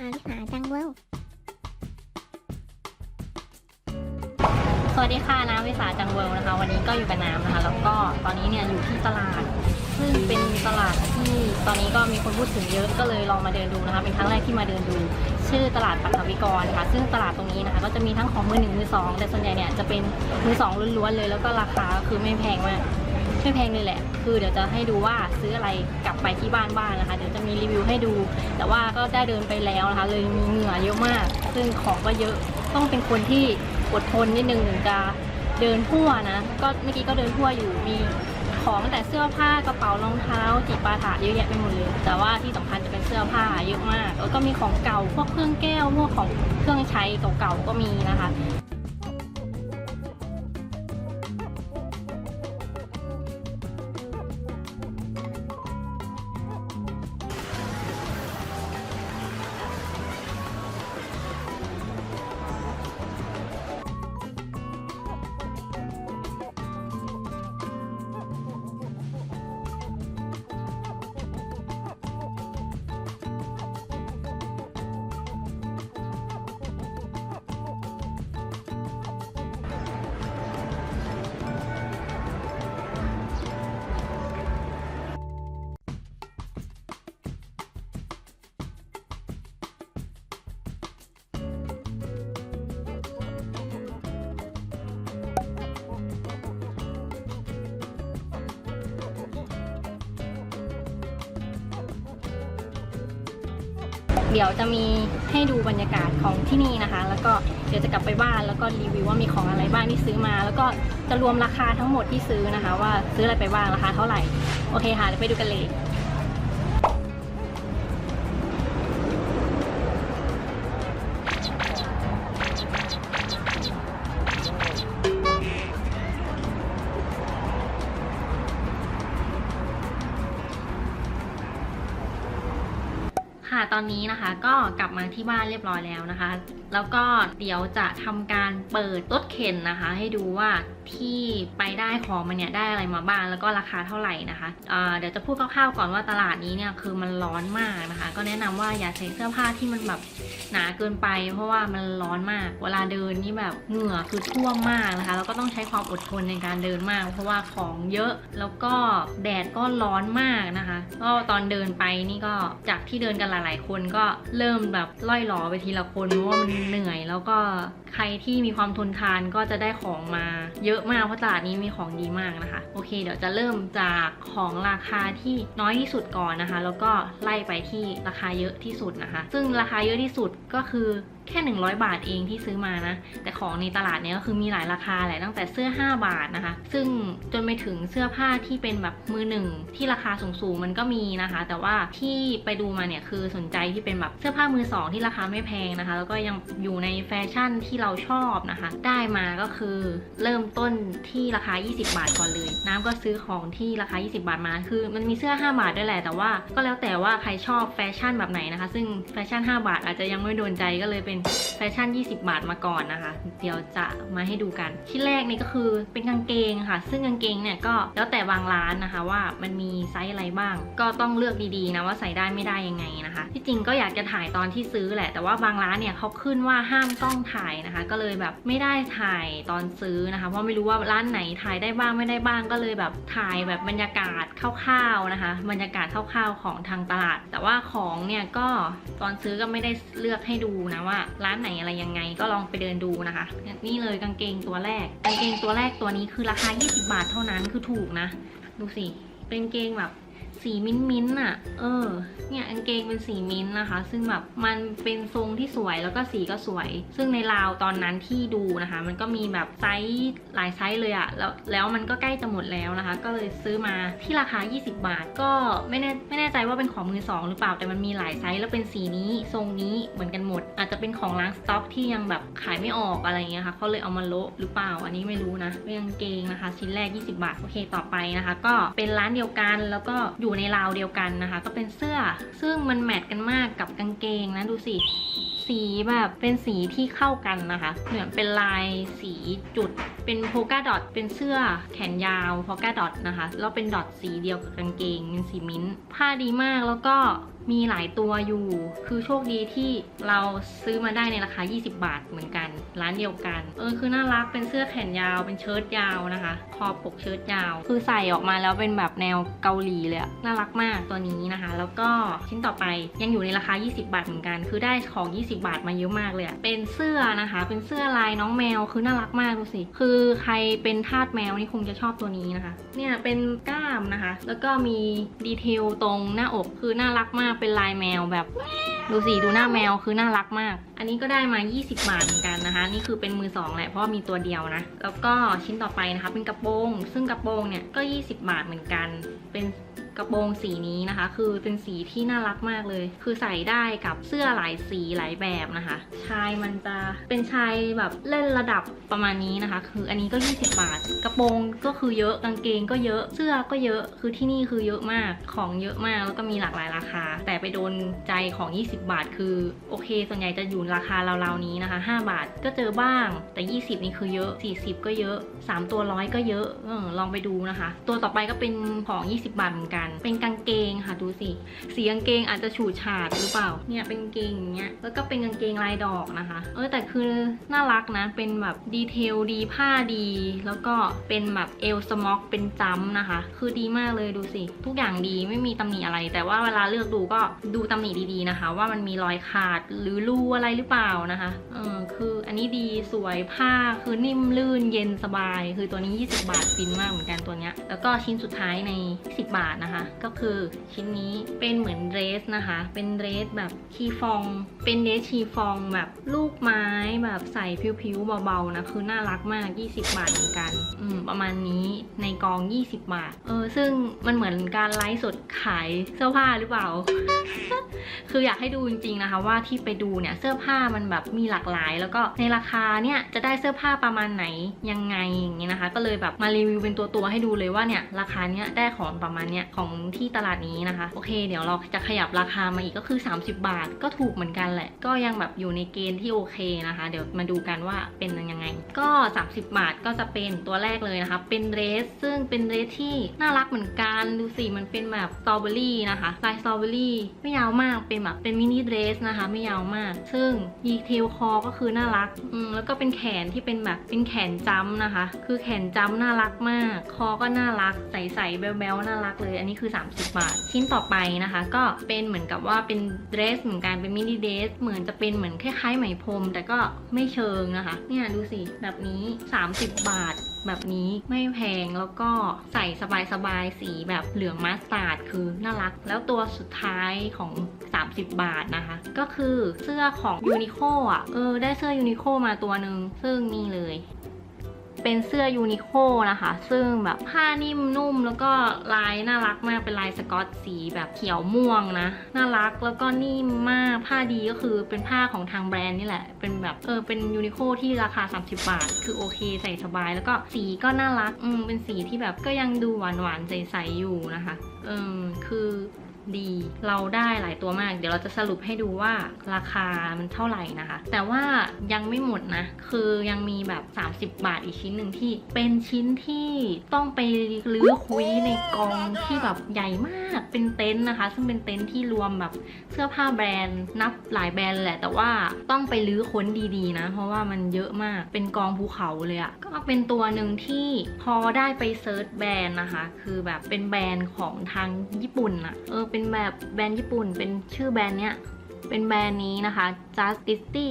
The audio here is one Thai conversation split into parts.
อาลิสาจังเวิลสวัสดีค่ะน้ำวิสาจังเวิลนะคะ วันนี้ก็อยู่กับน้ำนะคะ แล้วก็ตอนนี้เนี่ยอยู่ที่ตลาด ซึ่งเป็นตลาดที่ตอนนี้ก็มีคนพูดถึงเยอะก็เลยลองมาเดินดูนะคะ เป็นครั้งแรกที่มาเดินดู ชื่อตลาดปัตตวิกรค่ะ ซึ่งตลาดตรงนี้นะคะ ก็จะมีทั้งของมือหนึ่งมือสองแต่ส่วนใหญ่เนี่ยจะเป็นมือสองล้วนๆเลย แล้วก็ราคาคือไม่แพงมาก ไม่แพงเลยแหละ คือเดี๋ยวจะให้ดูว่าซื้ออะไรกลับไปที่บ้านบ้างนะคะ เดี๋ยวจะมีรีวิวให้ดู แต่ว่าก็ได้เดินไปแล้วนะคะ เลยมีเหงื่อเยอะมาก ซึ่งของก็เยอะ ต้องเป็นคนที่อดทนนิดนึงถึงจะเดินทั่วนะ ก็เมื่อกี้ก็เดินทั่วอยู่ มีของตั้งแต่เสื้อผ้ากระเป๋ารองเท้าจิปาถะเยอะแยะไปหมดเลย แต่ว่าที่สำคัญจะเป็นเสื้อผ้าเยอะมาก แล้วก็มีของเก่า พวกเครื่องแก้ว พวกของเครื่องใช้เก่าๆ ก็มีนะคะ เดี๋ยวจะมีให้ดูบรรยากาศของที่นี่นะคะ แล้วก็เดี๋ยวจะกลับไปบ้านแล้วก็รีวิวว่ามีของอะไรบ้างที่ซื้อมา แล้วก็จะรวมราคาทั้งหมดที่ซื้อนะคะ ว่าซื้ออะไรไปบ้างราคาเท่าไหร่โอเคค่ะเดี๋ยวไปดูกันเลย อนนี้นะคะก็กลับมาที่บ้านเรียบร้อยแล้วนะคะ แล้วก็เดี๋ยวจะทำการเปิดรถเข็นนะคะ ให้ดูว่าที่ไปได้ของมันเนี่ยได้อะไรมาบ้างแล้วก็ราคาเท่าไหร่นะคะเเดี๋ยวจะพูดคร่าวๆก่อนว่าตลาดนี้เนี่ยคือมันร้อนมากนะคะ ก็แนะนำว่าอย่าใส่เสื้อผ้าที่มันแบบหนาเกินไป เพราะว่ามันร้อนมาก เวลาเดินนี่แบบเหงื่อคือท่วมมากนะคะ แล้วก็ต้องใช้ความอดทนในการเดินมาก เพราะว่าของเยอะแล้วก็แดดก็ร้อนมากนะคะ ก็ตอนเดินไปนี่ก็จากที่เดินกันหลายๆคนก็เริ่มแบบล่อยหลอไปทีละคนเพราะว่ามันเหนื่อย แล้วก็ใครที่มีความทนทานก็จะได้ของมาเยอะมากเพราะตลาดนี้มีของดีมากนะคะ โอเค เดี๋ยวจะเริ่มจากของราคาที่น้อยที่สุดก่อนนะคะ แล้วก็ไล่ไปที่ราคาเยอะที่สุดนะคะ ซึ่งราคาเยอะที่สุดก็คือ แค่ 100 บาทเองที่ซื้อมานะ แต่ของในตลาดเนี้ยก็คือมีหลายราคาแหละตั้งแต่เสื้อ 5 บาทนะคะ ซึ่งจนไปถึงเสื้อผ้าที่เป็นแบบมือหนึ่งที่ราคาสูงๆมันก็มีนะคะ แต่ว่าที่ไปดูมาเนี่ยคือสนใจที่เป็นแบบเสื้อผ้ามือสองที่ราคาไม่แพงนะคะ แล้วก็ยังอยู่ในแฟชั่นที่เราชอบนะคะ ได้มาก็คือเริ่มต้นที่ราคา 20 บาทก่อนเลย น้ำก็ซื้อของที่ราคา 20 บาทมา คือมันมีเสื้อ 5 บาทด้วยแหละ แต่ว่าก็แล้วแต่ว่าใครชอบแฟชั่นแบบไหนนะคะ ซึ่งแฟชั่น 5 บาทอาจจะยังไม่โดนใจก็เลยเป็นแฟชั่น 20 บาทมาก่อนนะคะ เดี๋ยวจะมาให้ดูกันที่แรกนี่ก็คือเป็นกางเกงค่ะ ซึ่งกางเกงเนี่ยก็แล้วแต่บางร้านนะคะว่ามันมีไซส์อะไรบ้าง ก็ต้องเลือกดีๆนะว่าใส่ได้ไม่ได้ยังไงนะคะ ที่จริงก็อยากจะถ่ายตอนที่ซื้อแหละ แต่ว่าบางร้านเนี่ยเขาขึ้นว่าห้ามกล้องถ่ายนะคะ ก็เลยแบบไม่ได้ถ่ายตอนซื้อนะคะ เพราะไม่รู้ว่าร้านไหนถ่ายได้บ้างไม่ได้บ้างก็เลยแบบถ่ายแบบบรรยากาศคร่าวๆนะคะ บรรยากาศคร่าวๆของทางตลาด แต่ว่าของเนี่ยก็ตอนซื้อก็ไม่ได้เลือกให้ดูนะว่าร้านไหนอะไรยังไงก็ลองไปเดินดูนะคะ นี่เลยกางเกงตัวแรก กางเกงตัวแรกตัวนี้คือราคา 20 บาทเท่านั้นคือถูกนะ ดูสิ เป็นเกงแบบ สีมิ้นท์มิ้นท์อะเออ เนี่ยกางเกงเป็นสีมิ้นท์นะคะ ซึ่งแบบมันเป็นทรงที่สวยแล้วก็สีก็สวย ซึ่งในราวตอนนั้นที่ดูนะคะ มันก็มีแบบไซส์หลายไซส์เลยอะแล้วแล้วมันก็ใกล้จะหมดแล้วนะคะ ก็เลยซื้อมาที่ราคา 20 บาท ก็ไม่แน่ไม่แน่ใจว่าเป็นของมือสองหรือเปล่าแต่มันมีหลายไซส์แล้วเป็นสีนี้ทรงนี้เหมือนกันหมด อาจจะเป็นของล้างสต็อกที่ยังแบบขายไม่ออกอะไรเงี้ยค่ะเขาเลยเอามาโละหรือเปล่าอันนี้ไม่รู้นะเป็นกางเกงนะคะ ชิ้นแรก 20 บาทโอเคต่อไปนะคะ ก็เป็นร้านเดียวกันแล้วก็อยูู่่ในราวเดียวกันนะคะ ก็เป็นเสื้อ ซึ่งมันแมทกันมากกับกางเกงนะดูสิ สีแบบเป็นสีที่เข้ากันนะคะ เหมือนเป็นลายสีจุด เป็นโพกาดอทเป็นเสื้อแขนยาวโพกาดอทนะคะ แล้วเป็นดอทสีเดียวกับกางเกงเป็นสีมิ้นท์ผ้าดีมากแล้วก็ มีหลายตัวอยู่ คือโชคดีที่เราซื้อมาได้ในราคา 20 บาทเหมือนกัน ร้านเดียวกัน เออ คือน่ารัก เป็นเสื้อแขนยาว เป็นเชิ้ตยาวนะคะ คอปกเชิ้ตยาว คือใส่ออกมาแล้วเป็นแบบแนวเกาหลีเลย น่ารักมากตัวนี้นะคะ แล้วก็ชิ้นต่อไปยังอยู่ในราคา 20 บาทเหมือนกัน คือได้ของ 20 บาทมาเยอะมากเลย เป็นเสื้อนะคะ เป็นเสื้อลายน้องแมว คือน่ารักมากดูสิ คือใครเป็นทาสแมวนี่คงจะชอบตัวนี้นะคะ เนี่ยเป็นกล้ามนะคะ แล้วก็มีดีเทลตรงหน้าอก คือน่ารักมากเป็นลายแมวแบบ ดูสิดูหน้าแมวคือน่ารักมาก อันนี้ก็ได้มา 20 บาทเหมือนกันนะคะ นี่คือเป็นมือสองแหละเพราะมีตัวเดียวนะ แล้วก็ชิ้นต่อไปนะคะเป็นกระโปรง ซึ่งกระโปรงเนี่ยก็ 20 บาทเหมือนกัน เป็น กระโปรงสีนี้นะคะ คือเป็นสีที่น่ารักมากเลย คือใส่ได้กับเสื้อหลายสีหลายแบบนะคะ ชายมันจะเป็นชายแบบเล่นระดับประมาณนี้นะคะ คืออันนี้ก็ 20 บาท กระโปรงก็คือเยอะกางเกงก็เยอะเสื้อก็เยอะคือที่นี่คือเยอะมากของเยอะมากแล้วก็มีหลากหลายราคา แต่ไปโดนใจของ 20 บาท คือโอเค ส่วนใหญ่จะอยู่ราคาราวๆนี้นะคะ 5 บาทก็เจอบ้าง แต่ 20 นี่คือเยอะ 40 ก็เยอะ 3 ตัวร้อยก็เยอะออลองไปดูนะคะ ตัวต่อไปก็เป็นของ 20 บาทเหมือนกันเป็นกางเกงค่ะดูสิ สีกางเกงอาจจะฉูดฉาดหรือเปล่า เนี่ยเป็นกางเกงอย่างเงี้ย แล้วก็เป็นกางเกงลายดอกนะคะ เออแต่คือน่ารักนะ เป็นแบบดีเทลดีผ้าดี แล้วก็เป็นแบบเอลสม็อกเป็นจัมนะคะ คือดีมากเลยดูสิ ทุกอย่างดีไม่มีตำหนิอะไร แต่ว่าเวลาเลือกดูก็ดูตำหนิดีๆนะคะ ว่ามันมีรอยขาดหรือรูอะไรหรือเปล่านะคะ เออคืออันนี้ดีสวยผ้าคือนิ่มลื่นเย็นสบาย คือตัวนี้ 20 บาทฟินมากเหมือนกันตัวเนี้ย แล้วก็ชิ้นสุดท้ายใน 10 บาทนะคะก็คือชิ้นนี้เป็นเหมือนเดรสนะคะ เป็นเดรสแบบชีฟอง เป็นเดรสชีฟองแบบลูกไม้แบบใส่ผิวๆเบาๆนะ คือน่ารักมาก 20 บาทเหมือนกัน อืม ประมาณนี้ในกอง 20 บาท เออ ซึ่งมันเหมือนการไลฟ์สดขายเสื้อผ้าหรือเปล่า คืออยากให้ดูจริงๆนะคะ ว่าที่ไปดูเนี่ยเสื้อผ้ามันแบบมีหลากหลาย แล้วก็ในราคาเนี่ยจะได้เสื้อผ้าประมาณไหนยังไงอย่างเงี้ยนะคะ ก็เลยแบบมารีวิวเป็นตัวตัวๆให้ดูเลยว่าเนี่ยราคาเนี้ยได้ของประมาณเนี้ยของที่ตลาดนี้นะคะ โอเค เดี๋ยวเราจะขยับราคามาอีกก็คือ 30 บาท ก็ถูกเหมือนกันแหละ ก็ยังแบบอยู่ในเกณฑ์ที่โอเคนะคะ เดี๋ยวมาดูกันว่าเป็นยังไง ก็ 30 บาทก็จะเป็นตัวแรกเลยนะคะ เป็นเดรส ซึ่งเป็นเดรสที่น่ารักเหมือนกัน ดูสิ มันเป็นแบบสตรอเบอรี่นะคะลายสตรอเบอรี่ไม่ยาวมาก เป็นแบบเป็นมินิเดรสนะคะ ไม่ยาวมาก ซึ่งดีเทลคอก็คือน่ารัก อืม แล้วก็เป็นแขนที่เป็นแบบเป็นแขนจ้ำนะคะ คือแขนจ้ำน่ารักมาก คอก็น่ารัก ใสๆแบ๊วๆน่ารักเลยอันนี้คือ 30 บาท ชิ้นต่อไปนะคะ ก็เป็นเหมือนกับว่าเป็นเดรสเหมือนกันเป็นมินิเดรสเหมือนจะเป็นเหมือนคล้ายๆไหมพรม แต่ก็ไม่เชิงนะคะ เนี่ยดูสิแบบนี้ 30 บาทแบบนี้ไม่แพงแล้วก็ใส่สบายๆ สีแบบเหลืองมัสตาร์ดคือน่ารัก แล้วตัวสุดท้ายของ 30 บาทนะคะ ก็คือเสื้อของยูนิโคอะ เออ ได้เสื้อยูนิโคมาตัวหนึ่งซึ่งนี่เลย เป็นเสื้อยูนิโคนะคะ ซึ่งแบบผ้านิ่มนุ่มแล้วก็ลายน่ารักมากเป็นลายสกอตสีแบบเขียวม่วงนะ น่ารักแล้วก็นิ่มมากผ้าดีก็คือเป็นผ้าของทางแบรนด์นี่แหละ เป็นแบบเออเป็นยูนิโคที่ราคา 30 บาท คือโอเคใส่สบาย แล้วก็สีก็น่ารักอืมเป็นสีที่แบบก็ยังดูหวานหวานๆใสๆอยู่นะคะเออคือ ดี เราได้หลายตัวมาก เดี๋ยวเราจะสรุปให้ดูว่าราคามันเท่าไหร่นะคะ แต่ว่ายังไม่หมดนะ คือยังมีแบบ 30 บาทอีกชิ้นหนึ่งที่เป็นชิ้นที่ต้องไปรื้อคุยในกองที่แบบใหญ่มากเป็นเต็นท์นะคะ ซึ่งเป็นเต็นท์ที่รวมแบบเสื้อผ้าแบรนด์นับหลายแบรนด์แหละ แต่ว่าต้องไปรื้อค้นดีๆนะ เพราะว่ามันเยอะมากเป็นกองภูเขาเลยอะก็เป็นตัวหนึ่งที่พอได้ไปเซิร์ชแบรนด์นะคะ คือแบบเป็นแบรนด์ของทางญี่ปุ่นอะเออเป็น็นแบบแบรนด์ญี่ปุ่น เป็นชื่อแบรนด์เนี้ย เป็นแบรนด์นี้นะคะ Justity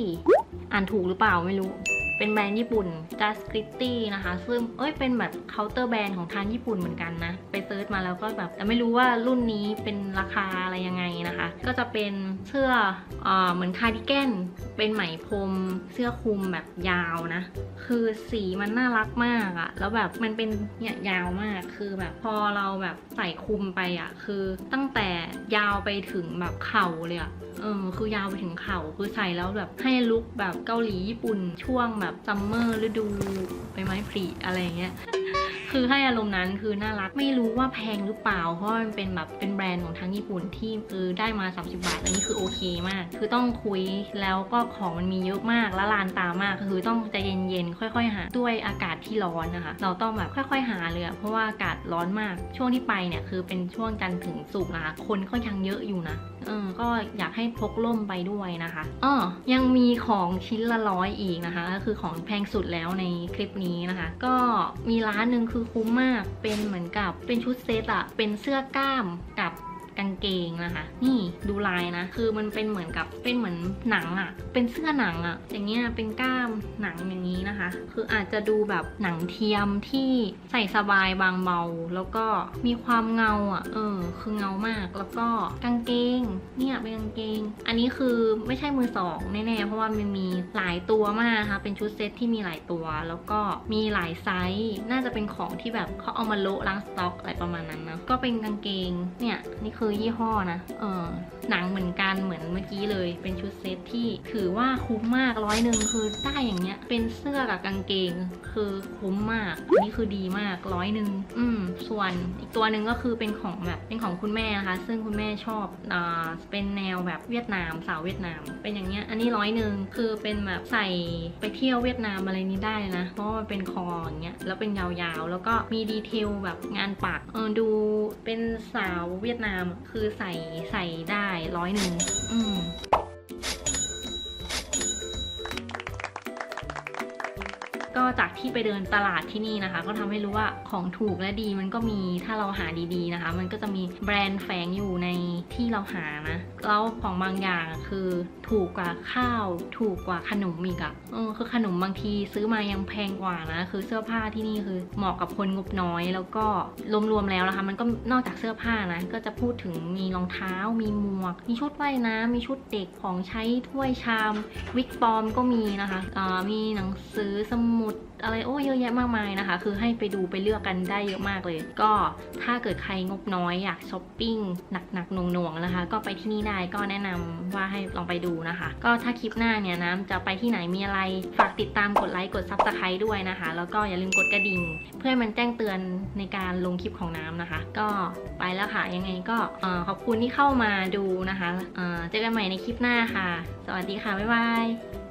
อ่านถูกหรือเปล่าไม่รู้ เป็นแบรนด์ญี่ปุ่น Just Gritty นะคะ ซึ่งเอ้ยเป็นแบบเคาน์เตอร์แบรนด์ของทางญี่ปุ่นเหมือนกันนะ ไปเซิร์ชมาแล้วก็แบบแต่ไม่รู้ว่ารุ่นนี้เป็นราคาอะไรยังไงนะคะ ก็จะเป็นเสื้อเออเหมือนคาร์ดิแกนเป็นไหมพรมเสื้อคลุมแบบยาวนะ คือสีมันน่ารักมากอะแล้วแบบมันเป็นเนี่ยยาวมากคือแบบพอเราแบบใส่คลุมไปอะคือตั้งแต่ยาวไปถึงแบบเข่าเลยอะ เออคือยาวไปถึงเข่าคือใส่แล้วแบบให้ลุคแบบเกาหลีญี่ปุ่นช่วงแบบซัมเมอร์ฤดูใบไม้ผลิอะไรเงี้ยคือให้อารมณ์นั้นคือน่ารักไม่รู้ว่าแพงหรือเปล่า เพราะมันเป็นแบบเป็นแบรนด์ของทางญี่ปุ่นที่คือได้มา 30 บาทอันนี้คือโอเคมาก คือต้องคุยแล้วก็ของมันมีเยอะมากและลานตามากคือต้องใจเย็นๆค่อย ๆ หา ด้วยอากาศที่ร้อนนะคะ เราต้องแบบค่อย ๆ หาเลยเพราะว่าอากาศร้อนมากช่วงที่ไปเนี่ยคือเป็นช่วงจันทร์ถึงศุกร์นะคะคนก็ยังเยอะอยู่นะ เออก็อยากให้พกล่มไปด้วยนะคะอ้อยังมีของชิ้นละร้อยอีกนะคะก็คือของแพงสุดแล้วในคลิปนี้นะคะ ก็มีร้านหนึ่งคือคุ้มมากเป็นเหมือนกับเป็นชุดเซตอะเป็นเสื้อกล้ามกับ กางเกงนะคะ นี่ดูลายนะ คือมันเป็นเหมือนกับเป็นเหมือนหนังอะเป็นเสื้อหนังอะอย่างเงี้ยเป็นกล้ามหนังอย่างนี้นะคะ คืออาจจะดูแบบหนังเทียมที่ใส่สบายบางเบา แล้วก็มีความเงาอะเออ คือเงามาก แล้วก็กางเกง เนี่ยเป็นกางเกง อันนี้คือไม่ใช่มือสองแน่ๆ เพราะว่ามันมีหลายตัวมากนะคะ เป็นชุดเซตที่มีหลายตัว แล้วก็มีหลายไซส์ น่าจะเป็นของที่แบบเขาเอามาโละล้างสต็อกอะไรประมาณนั้นนะ ก็เป็นกางเกง เนี่ย นี่คือยี่ห้อนะเออหนังเหมือนกันเหมือนเมื่อกี้เลย เป็นชุดเซตที่ถือว่าคุ้มมากร้อยหนึ่งคือได้อย่างเงี้ย เป็นเสื้อกับกางเกง คือคุ้มมากอันนี้คือดีมากร้อยหนึ่งอืม ส่วนอีกตัวหนึ่งก็คือเป็นของแบบเป็นของคุณแม่นะคะ ซึ่งคุณแม่ชอบอ่าเป็นแนวแบบเวียดนามสาวเวียดนาม เป็นอย่างเงี้ย อันนี้ร้อยหนึ่งคือเป็นแบบใส่ไปเที่ยวเวียดนามอะไรนี้ได้เลยนะ เพราะว่ามันเป็นคออย่างเงี้ยแล้วเป็นยาวๆ แล้วก็มีดีเทลแบบงานปักเออดูเป็นสาวเวียดนามคือใส่ใส่ได้ร้อยหนึ่งอืมก็จากที่ไปเดินตลาดที่นี่นะคะ ก็ทำให้รู้ว่าของถูกและดีมันก็มีถ้าเราหาดีๆนะคะ มันก็จะมีแบรนด์แฝงอยู่ในที่เราหานะแล้วของบางอย่างคือ ถูกกว่าข้าว ถูกกว่าขนมอีกอะเออคือขนมบางทีซื้อมายังแพงกว่านะ คือเสื้อผ้าที่นี่คือเหมาะกับคนงบน้อย แล้วก็รวมๆแล้วนะคะ มันก็นอกจากเสื้อผ้านะก็จะพูดถึงมีรองเท้า มีหมวก มีชุดว่ายน้ำมีชุดเด็กของใช้ถ้วยชาม วิกปอมก็มีนะคะมีหนังสือสมุดอะไรโอ้เยอะแยะมากมายนะคะ คือให้ไปดูไปเลือกกันได้เยอะมากเลย ก็ถ้าเกิดใครงบน้อยอยากช้อปปิ้งหนักๆหน่วงๆนะคะ ก็ไปที่นี่ได้ก็แนะนำว่าให้ลองไปดูนะคะ ก็ถ้าคลิปหน้าเนี่ยนะจะไปที่ไหนมีอะไร ฝากติดตามกดไลค์กดซับสไครต์ด้วยนะคะ แล้วก็อย่าลืมกดกระดิ่ง เพื่อให้มันแจ้งเตือนในการลงคลิปของน้ำนะคะ ก็ไปแล้วค่ะยังไงก็ขอบคุณที่เข้ามาดูนะคะเจอกันใหม่ในคลิปหน้าค่ะ สวัสดีค่ะบ๊ายบาย